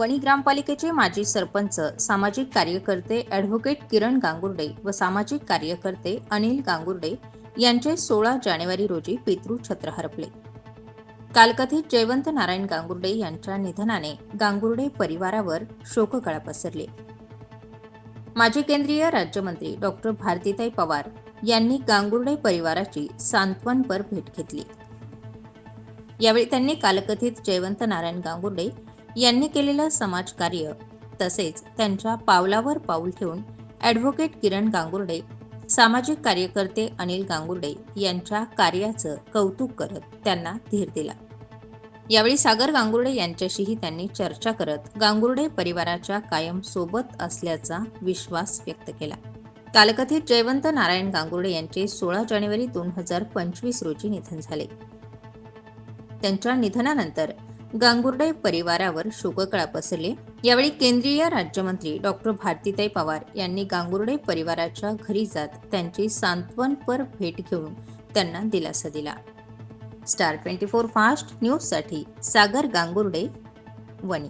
वणी ग्रामपालिकेचे माजी सरपंच सामाजिक कार्यकर्ते ॲडव्होकेट किरण गांगुर्डे व सामाजिक कार्यकर्ते अनिल गांगुर्डे यांचे सोळा जानेवारी रोजी पितृछत्र हरपले. कालकथित जयवंत नारायण गांगुर्डे यांच्या निधनाने गांगुर्डे परिवारावर शोककळा पसरली. माजी केंद्रीय राज्यमंत्री डॉक्टर भारतीताई पवार यांनी गांगुर्डे परिवाराची सांत्वनपर भेट घेतली. यावेळी त्यांनी कालकथित जयवंत नारायण गांगुर्डे यांनी केलेलं समाजकार्य तसेच त्यांच्या पावलावर पाऊल ठेवून ॲडव्होकेट किरण गांगुर्डे सामाजिक कार्यकर्ते अनिल गांगुर्डे यांच्या कार्याचं कौतुक करत त्यांना धीर दिला. यावेळी सागर गांगुर्डे यांच्याशीही त्यांनी चर्चा करत गांगुर्डे परिवाराच्या कायम सोबत असल्याचा विश्वास व्यक्त केला. कालकथित जयवंत नारायण गांगुर्डे यांचे सोळा जानेवारी दोन हजार पंचवीस रोजी निधन झाले. त्यांच्या निधनानंतर गांगुर्डे परिवारावर शोककळा पसरले. यावेळी केंद्रीय राज्यमंत्री डॉक्टर भारतीताई पवार यांनी गांगुर्डे परिवाराच्या घरी जात त्यांची सांत्वनपर भेट घेऊन त्यांना दिलासा दिला. स्टार ट्वेंटी फोर फास्ट न्यूजसाठी सागर गांगुर्डे वणी.